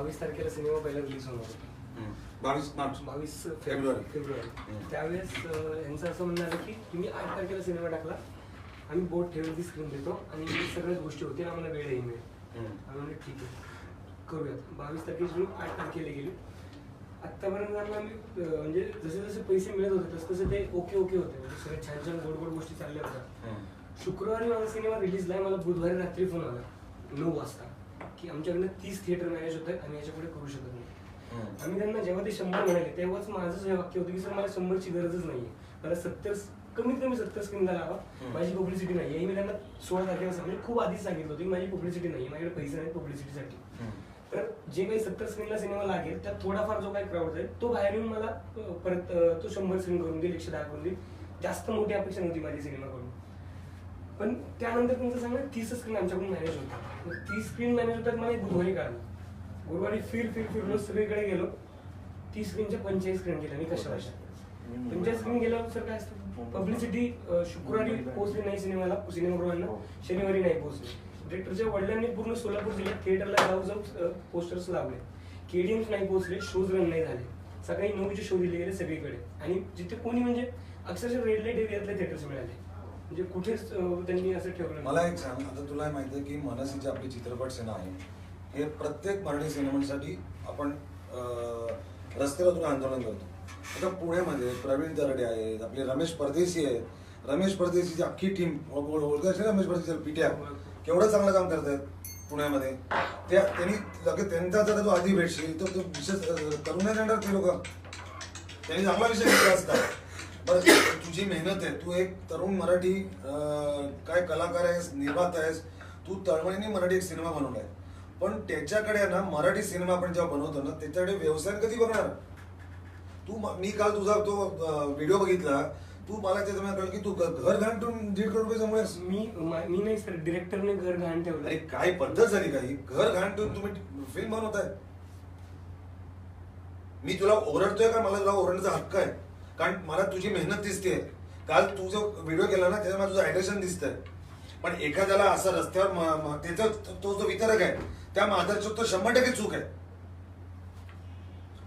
बावीस तारखेला सिनेमा पहिला रिलीज होणार होता. बावीस मार्च बावीस फेब्रुवारी. फेब्रुवारी. त्यावेळेस यांचं असं म्हणणं आलं की तुम्ही आठ तारखेला सिनेमा टाकला आम्ही बोट ठेवली स्क्रीन देतो आणि सगळ्याच गोष्टी होतील आम्हाला वेळही मिळेल हम्म. आम्ही म्हणलं ठीक आहे करूयात बावीस तारखेची शूट आठ तारखेला गेली आत्तापर्यंत आम्ही म्हणजे जसे जसे पैसे मिळत होते तसं तसं ते ओके ओके होते म्हणजे सगळे छान छान गोड गोड गोष्टी चालल्या होत्या. शुक्रवारी माझा सिनेमा रिलीजला आहे मला बुधवारी रात्री फोन आला नऊ वाजता की आमच्याकडनं तीस थिएटर मॅनेज होत आहेत आम्ही याच्यापुढे करू शकत नाही. आम्ही त्यांना जेव्हा ते शंभर म्हणाले तेव्हाच माझंच हे वाक्य होतं की सर मला शंभरची गरजच नाहीये. मला सत्तर कमीत कमी सत्तर स्क्रीनला लावा. माझी पब्लिसिटी नाही आहे मी त्यांना सोळा तारखेला सांगितलं. खूप आधीच सांगितलं होतं की माझी पब्लिसिटी नाही आहे माझ्याकडे पैसे नाही पब्लिसिटीसाठी. तर जे काही सत्तर स्क्रीनला सिनेमा लागेल त्यात थोडाफार जो काही क्राऊड जाईल तो बाहेर येऊन मला परत तो शंभर स्क्रीन करून देईल एकशे दहा करून देईल जास्त मोठी अपेक्षा नव्हती माझी सिनेमाकडून पण त्यानंतर तुमचं सांगा तीस स्क्रीन आमच्याकडून मॅनेज होतात तीस स्क्रीन मॅनेज होतात मला एक बुधवारी काढलं गुरुवारी फिर फिर फिर रोज सगळीकडे गेलो. तीस स्क्रीनच्या पंचेचाळीस स्क्रीन केल्या. मी कशा कशा पंचेचाळीस स्क्रीन गेल्यावर सर काय असतं? पब्लिसिटी शुक्रवारी पोहोचली नाही सिनेमाला सिनेमागृहांना. शनिवारी नाही पोहोचली. डिरेक्टरच्या वडिलांनी पूर्ण सोलापूर जिल्ह्यात थिएटरला जाऊ जाऊ पोस्टर्स लावले. केडीएम्स नाही पोहोचले शोज रन नाही झाले. सकाळी नऊचे शो दिले गेले सगळीकडे. आणि जिथे कोणी म्हणजे अक्षरशः रेड लाइट एरियातले थिएटर्स मिळाले. म्हणजे कुठेच त्यांनी असं ठेवलं मला एक सांग आता तुला माहिती आहे की मनसी आपली चित्रपट सेना आहे. हे प्रत्येक मराठी सिनेमांसाठी आपण अं, आंदोलन करतो. आता पुण्यामध्ये प्रवीण दरडे आहेत आपले रमेश परदेशी आहेत. रमेश परदेशीची अख्खी टीम ओळखायची रमेश परदेशी पिट्या केवढं चांगलं काम करत आहेत पुण्यामध्ये. त्या त्यांनी लगेच त्यांचा जर तो आधी भेटशील तर तो विशेष करू नाही देणार ते लोक. त्यांनी चांगला विषय घेतला असता. बरं तुझी मेहनत आहे. तू एक तरुण मराठी काय कलाकार आहेस निर्माता आहेस. तू तळमळीने मराठी एक सिनेमा बनवलाय. पण त्याच्याकडे ना मराठी सिनेमा आपण जेव्हा बनवतो ना त्याच्याकडे व्यवसाय कधी बघणार तू म- काल तुझा तो व्हिडिओ बघितला. तू मला त्याच्यामध्ये कळलं की तू घर घालून दीड करोड रुपये जमवलेस मी मा- मी नाही सर डिरेक्टरने घर घाण ठेवलं. अरे काय पद्धत झाली काही? घर घाण ठेवून तुम्ही फिल्म बनवताय. मी तुला ओरडतोय का? मला तुला ओरडण्याचा हक्क आहे. कारण मला तुझी मेहनत दिसते काल तू जो व्हिडिओ केला ना त्याच्यामध्ये मला तुझं ॲग्रेशन दिसतंय. पण एखाद्याला असं रस्त्यावर त्याचा तो जो वितरक आहे त्या मादरचं तो शंभर टक्के चूक आहे.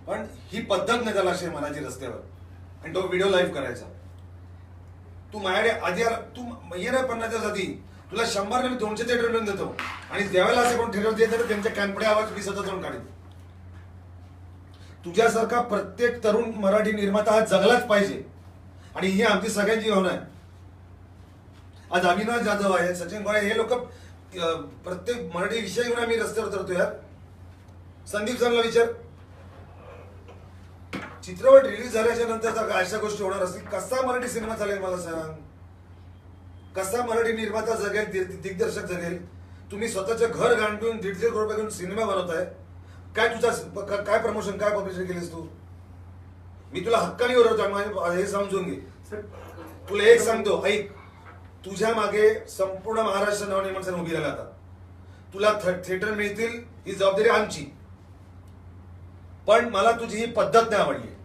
पण ही पद्धत नाही त्याला अशी मनाची रस्त्यावर. आणि तो व्हिडिओ लाईव्ह करायचा. तू माझ्याकडे आधी तू ये ना पन्नासच्या आधी तुला शंभर मी दोनशे थिएटर देतो. आणि ज्यावेळेला असे कोण ठरवते तर त्यांच्या कॅम्पडे आवाज मी सतत जाऊन काढतो तुझ्यासारखा प्रत्येक तरुण मराठी निर्माता हा जगलाच पाहिजे. आणि ही आमची सगळ्यांची भावना आहे. आज अविनाश जाधव आहे सचिन गोळे हे लोक प्रत्येक मराठी विषय घेऊन आम्ही रस्त्यावर उतरतो यार. संदीप सरला विचार. चित्रपट रिलीज झाल्याच्यानंतर अशा गोष्टी होणार असतील? कसा मराठी सिनेमा चालेल मला सांग? कसा मराठी निर्माता जगेल दि- दिग्दर्शक जगेल? तुम्ही स्वतःचं घर गांडून दीड दीड करोड रुपये घेऊन सिनेमा बनवताय. काय तुझा काय प्रमोशन काय पब्लिसिटी केलीस तू? मी तुला हक्काने माझे- हे समजून घे. सर तुला एक सांगतो ऐक. तुझ्या मागे संपूर्ण महाराष्ट्र नवनिर्माण सेना उभी राहिला आता. तुला थिएटर मिळतील ही जबाबदारी आमची. पण मला तुझी ही पद्धत नाही आवडली.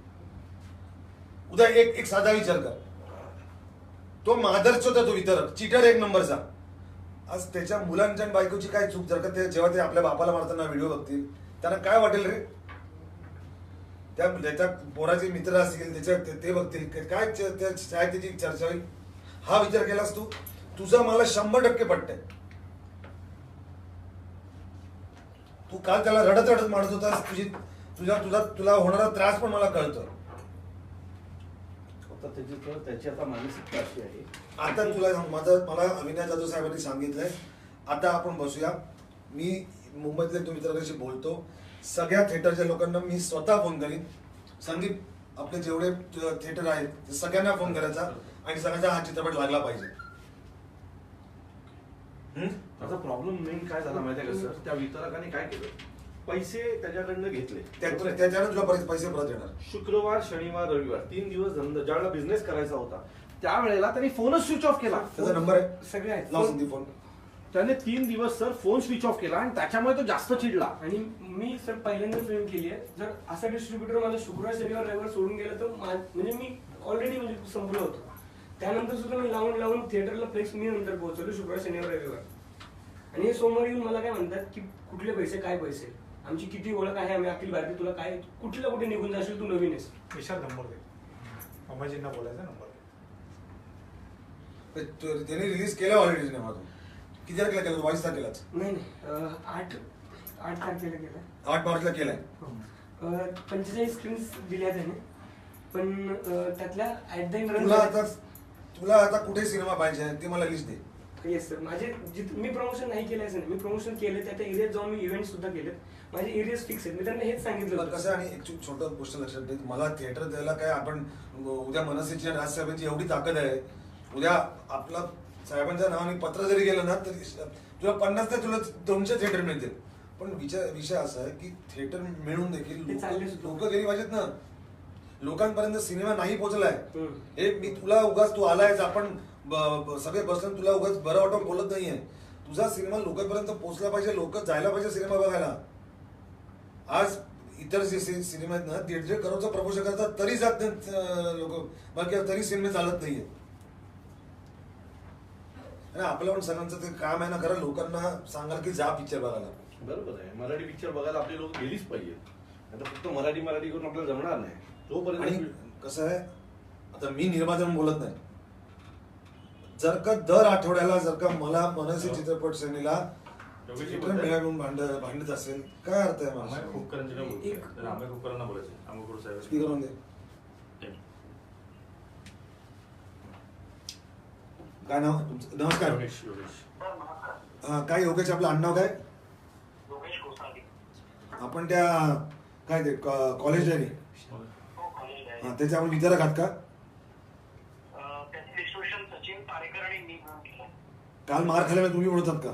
उद्या एक एक साधा विचार कर. तो मादरच होता तो वितरक चिटर एक नंबरचा आज त्याच्या मुलांच्या बायकोची काय चूक? जर का ते जेव्हा ते आपल्या बापाला मारताना व्हिडिओ बघतील त्यांना काय वाटेल रे? त्या त्याच्या पोराचे मित्र असतील त्याच्या ते- बघतील. काय काय त्या- त्या- काय त्याची चर्चा होईल? हा विचार केलास तू? तुझं मला शंभर टक्के पटतंय तू काल त्याला रडत रडत मारत होतास. तुझी तुझा तुझा तुला होणारा त्रास पण मला कळतो. आता त्याची आता मानसिकता अशी आहे. आता तुला माझं मला अविनाश जाधव साहेबांनी सांगितलंय. आता आपण बसूया. मी मुंबईतल्या तो मित्रांशी बोलतो सगळ्या थिएटरच्या लोकांना मी स्वतः फोन करीन. संदीप आपले जेवढे थिएटर आहेत ते सगळ्यांना फोन करायचा आणि सांगायचा हा चित्रपट लागला पाहिजे. हम्म? त्याचा प्रॉब्लेम मेन काय झाला माहितीये का सर त्या वितरकाने काय केलं? पैसे त्याच्याकडनं घेतले? त्याच्यानं तुला परत पैसे परत येणार. शुक्रवार शनिवार रविवार तीन दिवस धंदा ज्यावेळेला बिझनेस करायचा होता त्यावेळेला त्यांनी फोनच स्विच ऑफ केला. त्याचा नंबर आहे. सगळे आहेत. फोन त्याने तीन दिवस सर फोन स्विच ऑफ केला आणि त्याच्यामुळे तो जास्त चिडला. आणि मी सर पहिल्यांदा फिल्म केली आहे जर असा डिस्ट्रीब्युटर मला शुक्रवार शनिवार रविवार सोडून गेला तर मा- म्हणजे मी ऑलरेडी म्हणजे संपलो होतो. त्यानंतर सुद्धा मी लावून लावून थिएटरला फ्लेक्स मी नंतर पोहोचवलो शुक्रवार शनिवार रविवार. आणि हे समोर येऊन मला काय म्हणतात की कुठले पैसे काय पैसे? आमची किती ओळख आहे आम्ही अखिल भारतीय तुला काय कुठल्या कुठे निघून जाशील तू नवीन आहेस. विशाल नंबर दे. अम्माजींना बोलायचा नंबर दे. ते- तो- त्याने रिलीज केला ऑलरेडी सिनेमा तो किती तारखेला केला बावीस तारखेलाच. नाही नाही. अं, आठ आठ तारखेला गेला आठ मार्चला केलाय. पंचेचाळीस स्क्रीन्स दिल्या त्याने. पण अं, त्यातल्या ऍट द तुला आता तुला आता कुठे सिनेमा पाहिजे ते मला लिस्ट दे. येस सर माझे जिथं मी प्रमोशन नाही केलं नाही मी प्रमोशन केले त्या एरियात जाऊन मी इव्हेंट सुद्धा केलेत. माझे एरियाज फिक्स आहेत. मी त्यांना हेच सांगितलं होतं. कसं आहे आणि एक छो- छोटं गोष्ट लक्षात ठेव. मला थिएटर द्यायला काय आपण उद्या मनसेची आणि राजसाहेबांची एवढी ताकद आहे. उद्या आपला साहेबांच्या नावाने पत्र जरी गेलं ना तरी तुला पन्नास ते तुला दोनशे थिएटर मिळतील. पण विचार विषय असा आहे की थिएटर मिळून देखील. लोक गेली पाहिजेत ना. लोकांपर्यंत सिनेमा नाही पोहोचलाय. हे मी तुला उगाच तू आलायस आपण सगळे बसून तुला उगाच बरं वाटून बोलत नाहीये. तुझा सिनेमा लोकांपर्यंत पोहोचला पाहिजे लोक जायला पाहिजे सिनेमा बघायला. आज इतर जे सिनेमा आहेत ना दीड दीड करोडचं प्रमोशन करतात तरी जात नाहीत लोक. बाकी तरी सिनेमे चालत नाहीये आणि आपलं पण सगळ्यांचं ते काम आहे ना खरं लोकांना सांगाल की जा पिक्चर बघायला. बरोबर आहे. मराठी पिक्चर बघायला आपले लोक गेलीच पाहिजे आता फक्त मराठी मराठी करून आपल्याला जमणार नाही. आणि जोपर्यंत कसं आहे आता मी निर्माता म्हणून बोलत नाही. जर का दर आठवड्याला जर का मला मनसे चित्रपट श्रेणीला भांड भांडत असेल काय अर्थ आहे मला अमय खोपकरांना बोलायचं खोप साहेब ऑन दे काय नाव? तुमचं नमस्कार. योगेश योगेश. हा, काय योगेश आपलं आडनाव काय? योगेश आपण त्या काय ते कॉलेजला हो कॉलेज आहे. हा त्याचे आपण विचारक आहात का? केलं मार खाल्ल्यामध्ये तुम्ही का?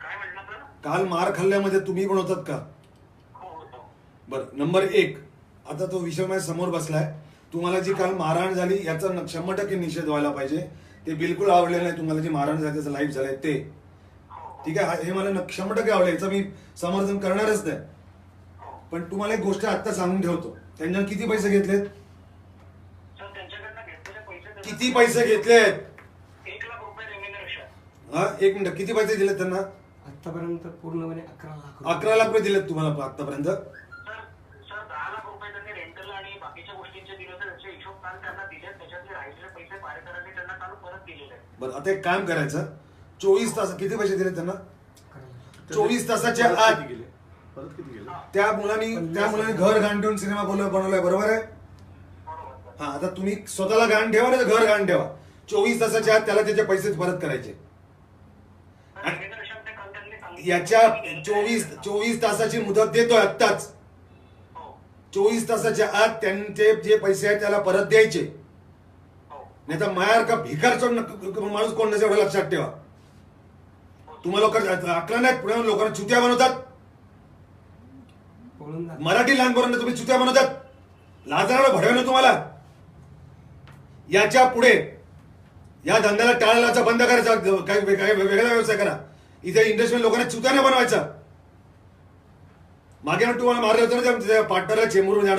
काय म्हटलं तर? काल मार खाल्ल्यामध्ये तुम्ही बनवतात का? हो बरं नंबर एक. आता तो विषय माझ्यासमोर बसलाय. तुम्हाला जी काल मारहाण झाली याचा शंभर टक्के निषेध व्हायला पाहिजे. ते बिलकुल आवडलेलं नाही. तुम्हाला जी झाली त्याचं लाईव्ह झालंय ते. ठीक आहे? हा- मला शंभर टक्के आवडेल. याचं मी समर्थन करणारच नाही. पण तुम्हाला एक गोष्ट आत्ता सांगून ठेवतो. त्यांच्यावर किती पैसे घेतलेत? सर त्यांच्याकडनं घेतलेले पैसे त्यांना- किती पैसे घेतलेत? हा एक मिनिट. किती पैसे दिलेत त्यांना? आतापर्यंत पूर्णपणे अकरा लाख. अकरा लाख रुपये दिलेत तुम्हाला आतापर्यंत सर सर दहा लाख रुपये त्यांनी रेंटल आणि बाकीच्या गोष्टींचे दिले तर त्याचे हिशोब काल त्यांना दिले त्याच्यातले राहिलेले पैसे पारेकरांनी त्यांना काल परत दिलेले आहेत. बरं आता एक काम करायचं. चोवीस तास किती पैसे दिलेत त्यांना. चोवीस तासाच्या परत आत. किती गेले? परत किती गेले? त्या मुलांनी त्या मुलांनी घर घाण ठेवून सिनेमा बोलव बनवलाय बरोबर आहे? हा आता तुम्ही स्वतःला घाण ठेवा नाही घर घाण ठेवा. चोवीस तासाच्या आत त्याला त्याचे पैसे परत करायचे. याच्या चोवीस चोवीस तासाची मुदत देतोय आत्ताच. हो. चोवीस तासाच्या आत त्यांचे जे पैसे आहेत त्याला परत द्यायचे. नाही तर मायार का भिकार माणूस कोण नसेल एवढं लक्षात ठेवा. तुम्हा लोक अकरा नाही पुढे लोकांना चुत्या बनवतात. मराठी लहान पोरांना तुम्ही चुत्या बनवतात. लाजाराला भडवलं तुम्हाला. याच्यापुढे या धंद्याला टाळायचा बंद करायचा काही वेगळा व्यवसाय करा. इथे इंडस्ट्री लोकांना चुत्या नाही बनवायचा. मागे तुम्हाला मारलं होतं ना पार्टनरला मला नाही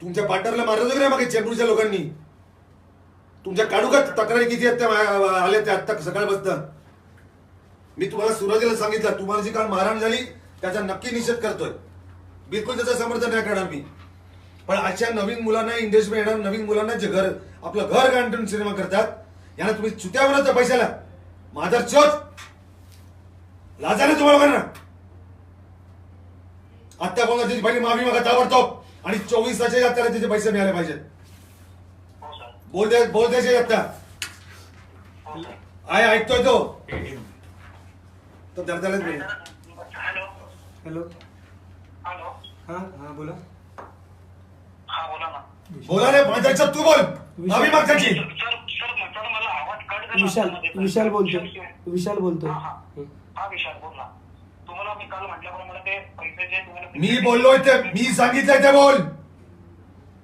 तुमच्या पार्टनरला मारलं होतं की नाही मागे चेंबूरच्या लोकांनी. तुमच्या काढू का तक्रारी किती आहेत त्या आल्या त्या आत्ता सकाळ मी तुम्हाला सुरुवातीला सांगितलं तुम्हाला जी काल मारहाण झाली त्याचा नक्की निषेध करतोय. बिलकुल त्याचं समर्थन नाही करणार मी. पण अशा नवीन मुलांना इंडस्ट्री येणार नवीन मुलांना जे घर आपलं घर गांठून सिनेमा करतात यांना तुम्ही चुत्या पैशाला माझा चोच लाजाने तुम्हाला ना आत्ता कोणा त्याची पहिली माफी मागा ताबडतोब. आणि चोवीस तासाच्या आत त्याला त्याचे पैसे मिळाले पाहिजेत. हो सर. बोल दे बोल द्यायचे आत्ता हो आय ऐकतोय तो. तो बोल हॅलो. हॅलो. हॅलो. हा हा बोला. हा बोला ना. बोला रे माझ्याचा तू बोल. माफी माग त्याची सर सर म्हटलं मला आवाज कट झाला विशाल. विशाल बोलतोय. विशाल बोलतोय. हा, विशाल बोल ना. तुम्हाला मी काल म्हटल्याप्रमाणे ते पैसे जे तुम्हाला मी बोललोय ते मी सांगितलंय ते बोल.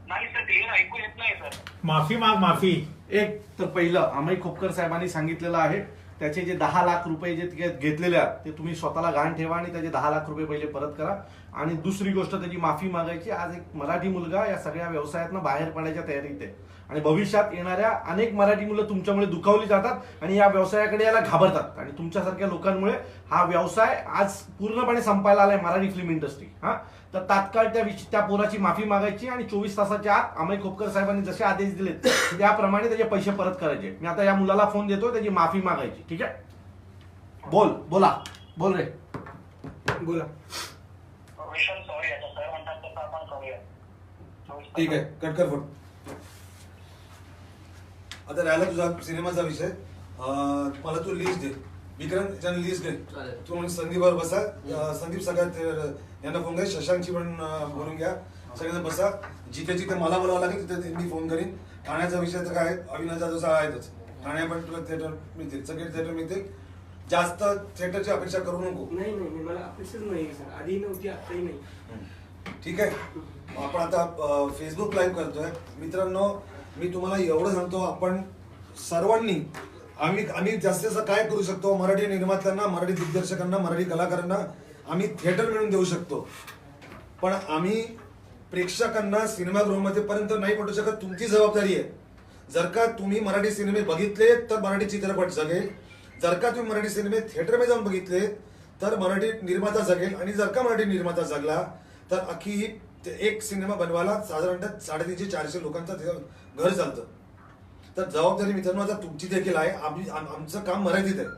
नाही सर क्लिअर ऐकू येत नाही सर. माफी माग माफी. एक तर पहिलं अमय खोपकर साहेबांनी सांगितलेलं आहे त्याचे जे दहा लाख रुपये जे तिथे घेतलेले आहेत ते तुम्ही स्वतःला घाण ठेवा आणि त्याचे दहा लाख रुपये पहिले परत करा. आणि दुसरी गोष्ट त्याची माफी मागायची. आज एक मराठी मुलगा या सगळ्या व्यवसायातनं बाहेर पडायच्या तयारीत आहे. आणि भविष्यात येणाऱ्या अनेक मराठी मुलं तुमच्यामुळे दुखावली जातात आणि या व्यवसायाकडे याला घाबरतात. आणि तुमच्यासारख्या लोकांमुळे हा व्यवसाय आज पूर्णपणे संपायला आलाय मराठी फिल्म इंडस्ट्री हा? तर तात्काळ त्या त्या पोराची माफी मागायची आणि चोवीस तासाच्या आत अमय खोपकर साहेबांनी जसे आदेश दिलेत त्याप्रमाणे त्याचे पैसे परत करायचे. मी आता या मुलाला फोन देतो त्याची माफी मागायची. ठीक आहे? बोल बोला. बोल रे. बोला. विशाल सॉरी आता सर म्हणतात तसं आपण करूया. चोवीस ठीक आहे कट कर फोन आता राहिला तुझा सिनेमाचा विषय. अं, मला तू लिस्ट दे. विक्रांत याच्यानं लिस्ट दे. तू म्हणजे संदीपवर बसा. संदीप सगळ्यात यांना फोन कर शशांकची पण बोलून घ्या. सगळ्यांना बसा. जिथे जिथे मला बोलावं लागेल तिथे मी फोन करीन. ठाण्याचा विषय तर काय? अविनाशचा जसा आहेतच. ठाण्या पण तुला थिएटर मिळतील. सगळे थिएटर मिळतील. जास्त थिएटरची अपेक्षा करू नको. नाही नाही नाही, मला अपेक्षाच नाही सर. आधी नव्हती आताही नाही. ठीक आहे. आपण आता फेसबुक लाईव्ह करतोय. मित्रांनो मी तुम्हाला एवढं सांगतो आपण सर्वांनी आम्ही आम्ही जास्तीत जास्त काय करू शकतो? मराठी निर्मात्यांना मराठी दिग्दर्शकांना मराठी कलाकारांना आम्ही थिएटर मिळून देऊ शकतो. पण आम्ही प्रेक्षकांना सिनेमागृहामध्ये पर्यंत नाही पटू शकत तुमची जबाबदारी आहे. जर का तुम्ही मराठी सिनेमे बघितले तर मराठी चित्रपट जगेल. जर का तुम्ही मराठी सिनेमे थिएटरमध्ये जाऊन बघितले तर मराठी निर्माता जगेल. आणि जर का मराठी निर्माता जगला तर अख्खी ही ते एक सिनेमा बनवायला साधारणतः साडेतीनशे चारशे लोकांचं ते घर चालतं. तर जबाबदारी मित्रांनो आता तुमची देखील आहे. आम्ही आम- आमचं काम मर्यादित आहे.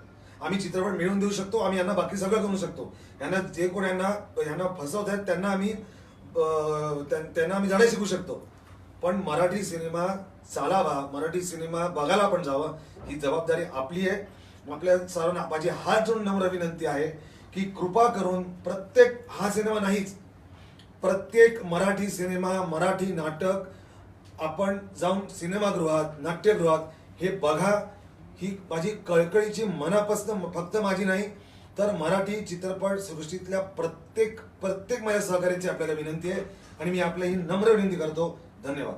आम्ही चित्रपट मिळवून देऊ शकतो आम्ही यांना बाकी सगळं करू शकतो. यांना जे कोण यांना यांना फसवत आहेत त्यांना आम्ही त्यां- त्यांना आम्ही जाणे शिकू शकतो. पण मराठी सिनेमा चालावा मराठी सिनेमा बघायला पण जावा ही जबाबदारी आपली आहे. आपल्या सर्वांना माझी हात जोडून नम्र विनंती आहे की कृपा करून प्रत्येक हा सिनेमा नाहीच प्रत्येक मराठी सिनेमा मराठी नाटक आपण जाऊन सिनेमागृहात नाट्यगृहात हे बघा. ही माझी कळकळीची मनापासून फक्त माझी नाही तर मराठी चित्रपट सृष्टीतल्या प्रत्येक प्रत्येक माझ्या सहकार्याची आपल्याला विनंती आहे. आणि मी आपल्या ही नम्र विनंती करतो. धन्यवाद.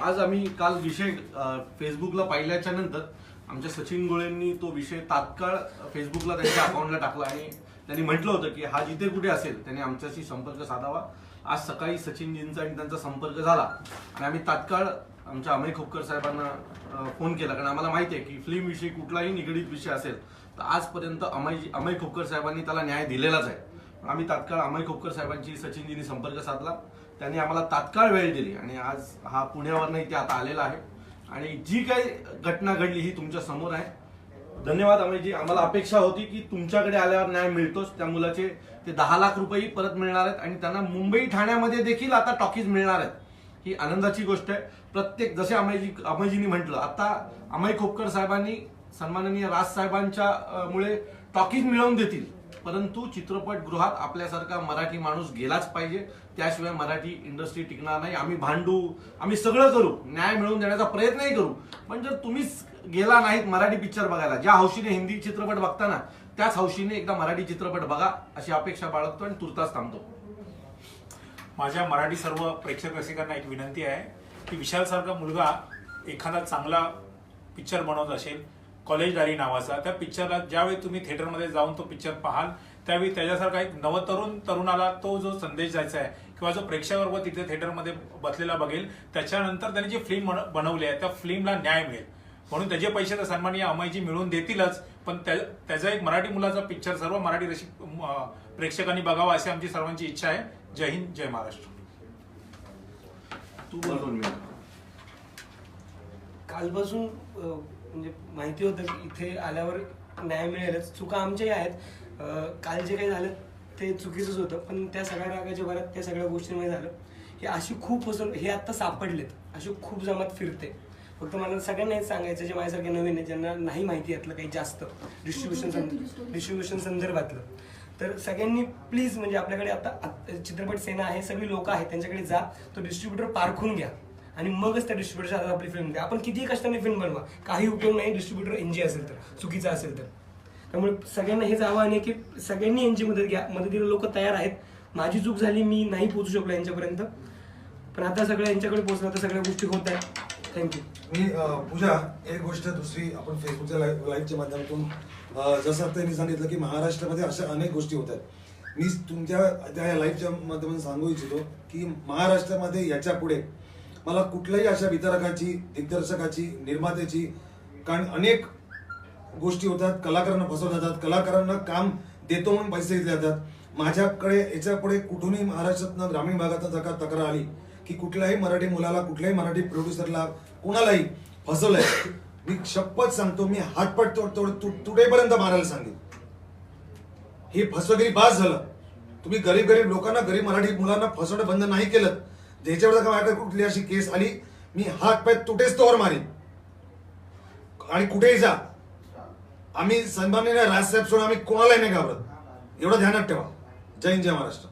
आज आम्ही काल विषय फेसबुकला पाहिल्याच्या नंतर आमच्या सचिन गोळेंनी तो विषय तात्काळ फेसबुकला त्यांच्या अकाउंटला टाकला आणि त्यांनी म्हटलं होतं की हा जिथे कुठे असेल त्यांनी आमच्याशी संपर्क साधावा. आज सकाळी सचिनजींचा आणि त्यांचा संपर्क झाला आणि आम्ही तात्काळ आमच्या अमय खोपकर साहेबांना फोन केला. कारण आम्हाला माहिती आहे की फिल्मविषयी कुठलाही निगडीत विषय असेल तर आजपर्यंत अमय अमय खोपकर साहेबांनी त्याला न्याय दिलेलाच आहे. आम्ही तात्काळ अमय खोपकर साहेबांची सचिनजींनी संपर्क साधला. त्यांनी आम्हाला तात्काळ वेळ दिली आणि आज हा पुण्यावरनं इथे आता आलेला आहे. आणि जी काही घटना घडली ही तुमच्यासमोर आहे. धन्यवाद अमयजी. आम्हाला अपेक्षा होती की तुमच्याकडे आल्यावर न्याय मिळतोच. त्या मुलाचे ते दहा लाख रुपये परत मिळणार आहेत आणि त्यांना मुंबई ठाण्यामध्ये देखील आता टॉकीज मिळणार आहेत. ही आनंदाची गोष्ट आहे. प्रत्येक जसे अमयजी अमयजींनी म्हटलं आता अमय खोपकर साहेबांनी सन्माननीय राज साहेबांच्या मुळे टॉकीज मिळवून देतील. परंतु चित्रपटगृहात आपल्यासारखा मराठी माणूस गेलाच पाहिजे. त्याशिवाय मराठी इंडस्ट्री टिकणार नाही. आम्ही भांडू आम्ही सगळं करू. न्याय मिळवून देण्याचा प्रयत्नही करू. पण जर तुम्हीच गेला नाहीत मराठी पिक्चर बघायला. ज्या हौशीने हिंदी चित्रपट बघताना त्याच हौशीने एकदा मराठी चित्रपट बघा अशी अपेक्षा बाळगतो आणि तुर्तास थांबतो. माझ्या मराठी सर्व प्रेक्षक रसिकांना एक विनंती आहे की विशाल सारखा मुलगा एखादा चांगला पिक्चर बनवत असेल कॉलेज डायरी नावाचा त्या पिक्चरला ज्यावेळी तुम्ही थिएटरमध्ये जाऊन तो पिक्चर पाहाल त्यावेळी त्याच्यासारखा एक नवतरुण तरुणाला तो जो संदेश द्यायचा आहे किंवा जो प्रेक्षकाबरोबर तिथे थिएटरमध्ये बसलेला बघेल त्याच्यानंतर त्याने जी फिल्म बनवली आहे त्या फिल्मला न्याय मिळेल. म्हणून त्याचे पैसे तर सन्माननीय अमयजी मिळवून देतीलच पण त्या- त्याचा एक मराठी मुलाचा पिक्चर सर्व मराठी रसिक प्रेक्षकांनी बघावा अशी आमची सर्वांची इच्छा आहे. जय हिंद जय महाराष्ट्र. तू बोल दोन मिनिटं. कालपासून म्हणजे माहिती होतं की इथे आल्यावर न्याय मिळेलच. चुका आमच्याही आहेत. काल जे काही झालं ते चुकीचंच होतं पण त्या सगळ्या रागाच्या भरात त्या सगळ्या गोष्टींमध्ये झालं. हे अशी खूप फसवून हे आत्ता सापडलेत. अशी खूप जमात फिरते. फक्त मला सगळ्यांना हेच सांगायचं जे माझ्यासारखे नवीन आहे ज्यांना नाही माहिती यातलं काही जास्त डिस्ट्रीब्युशन डिस्ट्रीब्युशन संदर्भातलं. तर सगळ्यांनी प्लीज म्हणजे आपल्याकडे आता चित्रपट सेना आहे सगळी लोक आहेत त्यांच्याकडे जा तो डिस्ट्रीब्युटर पारखून घ्या. आणि मगच त्या डिस्ट्रीब्युटरच्या हातात आपली फिल्म द्या आपण कितीही कष्टाने फिल्म बनवा काही उपयोग नाही डिस्ट्रीब्युटर एनजी असेल तर चुकीचा असेल तर. त्यामुळे सगळ्यांना हेच आव्हान आहे की सगळ्यांनी यांची मदत घ्या. मदतीला लोक तयार आहेत. माझी चूक झाली मी नाही पोहोचू शकलो यांच्यापर्यंत. पण आता सगळं यांच्याकडे पोहोचलं तर सगळ्या गोष्टी होत आहेत. थँक्यू मी पूजा एक गोष्ट दुसरी आपण फेसबुकच्या लाईव्ह लाईव्हच्या माध्यमातून जसं त्यांनी सांगितलं की महाराष्ट्रामध्ये अशा अनेक गोष्टी होत आहेत. मी तुमच्या त्या लाईव्हच्या माध्यमातून सांगू इच्छितो की महाराष्ट्रामध्ये याच्यापुढे मला कुठल्याही अशा वितरकाची दिग्दर्शकाची निर्मात्याची कारण अनेक गोष्टी होतात. कलाकारांना फसवल्या जातात. कलाकारांना काम देतो म्हणून पैसे दिले जातात. माझ्याकडे याच्यापुढे कुठूनही महाराष्ट्रातनं ग्रामीण भागातनं का तक्रार आली की कुठल्याही मराठी मुलाला कुठल्याही मराठी प्रोड्युसरला कोणालाही फसवलंय मी शपथ सांगतो मी हातपट तोड तोड तुटेपर्यंत मारायला सांगेन. हे फसवगिरी बास झालं. तुम्ही गरीब गरीब लोकांना गरीब मराठी मुलांना फसवणं बंद नाही केलं. ज्याच्यावर जर माझ्याकडे कुठली अशी केस आली मी हात पाय तुटेच तोवर मारीन. आणि कुठेही जा. आम्ही सन्माननीय राजसाहेब सोडून आम्ही कोणालाही नाही घाबरत. एवढं ध्यानात ठेवा. जय हिंद जय महाराष्ट्र.